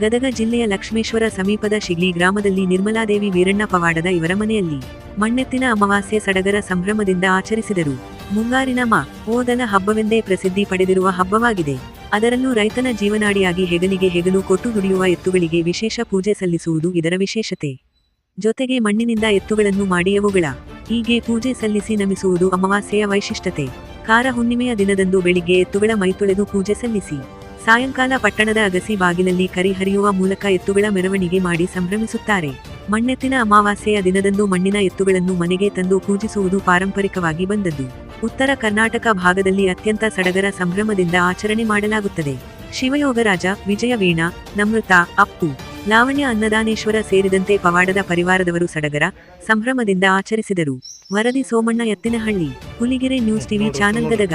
ಗದಗ ಜಿಲ್ಲೆಯ ಲಕ್ಷ್ಮೇಶ್ವರ ಸಮೀಪದ ಶಿಗ್ಲಿ ಗ್ರಾಮದಲ್ಲಿ ನಿರ್ಮಲಾದೇವಿ ವೀರಣ್ಣ ಪವಾಡದ ಇವರ ಮನೆಯಲ್ಲಿ ಮಣ್ಣೆತ್ತಿನ ಅಮಾವಾಸ್ಯೆ ಸಡಗರ ಸಂಭ್ರಮದಿಂದ ಆಚರಿಸಿದರು. ಮುಂಗಾರಿನ ಮಾ, ಓದನ ಹಬ್ಬವೆಂದೇ ಪ್ರಸಿದ್ಧಿ ಪಡೆದಿರುವ ಹಬ್ಬವಾಗಿದೆ. ಅದರಲ್ಲೂ ರೈತನ ಜೀವನಾಡಿಯಾಗಿ ಹೆಗಲಿಗೆ ಹೆಗಲು ಕೊಟ್ಟು ದುಡಿಯುವ ಎತ್ತುಗಳಿಗೆ ವಿಶೇಷ ಪೂಜೆ ಸಲ್ಲಿಸುವುದು ಇದರ ವಿಶೇಷತೆ. ಜೊತೆಗೆ ಮಣ್ಣಿನಿಂದ ಎತ್ತುಗಳನ್ನು ಮಾಡಿಯವುಗಳ, ಹೀಗೆ ಪೂಜೆ ಸಲ್ಲಿಸಿ ನಮಿಸುವುದು ಅಮಾವಾಸ್ಯೆಯ ವೈಶಿಷ್ಟ್ಯತೆ. ಕಾರ ಹುಣ್ಣಿಮೆಯ ದಿನದಂದು ಬೆಳಿಗ್ಗೆ ಎತ್ತುಗಳ ಮೈತೊಳೆದು ಪೂಜೆ ಸಲ್ಲಿಸಿ. ಸಾಯಂಕಾಲ ಪಟ್ಟಣದ ಅಗಸಿ ಬಾಗಿಲಲ್ಲಿ ಕರಿ ಹರಿಯುವ ಮೂಲಕ ಎತ್ತುಗಳ ಮೆರವಣಿಗೆ ಮಾಡಿ ಸಂಭ್ರಮಿಸುತ್ತಾರೆ. ಮಣ್ಣೆತ್ತಿನ ಅಮಾವಾಸ್ಯೆಯ ದಿನದಂದು ಮಣ್ಣಿನ ಎತ್ತುಗಳನ್ನು ಮನೆಗೆ ತಂದು ಪೂಜಿಸುವುದು ಪಾರಂಪರಿಕವಾಗಿ ಬಂದದ್ದು. ಉತ್ತರ ಕರ್ನಾಟಕ ಭಾಗದಲ್ಲಿ ಅತ್ಯಂತ ಸಡಗರ ಸಂಭ್ರಮದಿಂದ ಆಚರಣೆ ಮಾಡಲಾಗುತ್ತದೆ. ಶಿವಯೋಗರಾಜ, ವಿಜಯವೀಣ, ನಮೃತ, ಅಪ್ಪು. ಲಾವಣ್ಯ ಅನ್ನದಾನೇಶ್ವರ ಸೇರಿದಂತೆ ಪವಾಡದ ಪರಿವಾರದವರು ಸಡಗರ, ಸಂಭ್ರಮದಿಂದ ಆಚರಿಸಿದರು. ವರದಿ Somanna Ettinahalli Huligere news TV channel Gadag.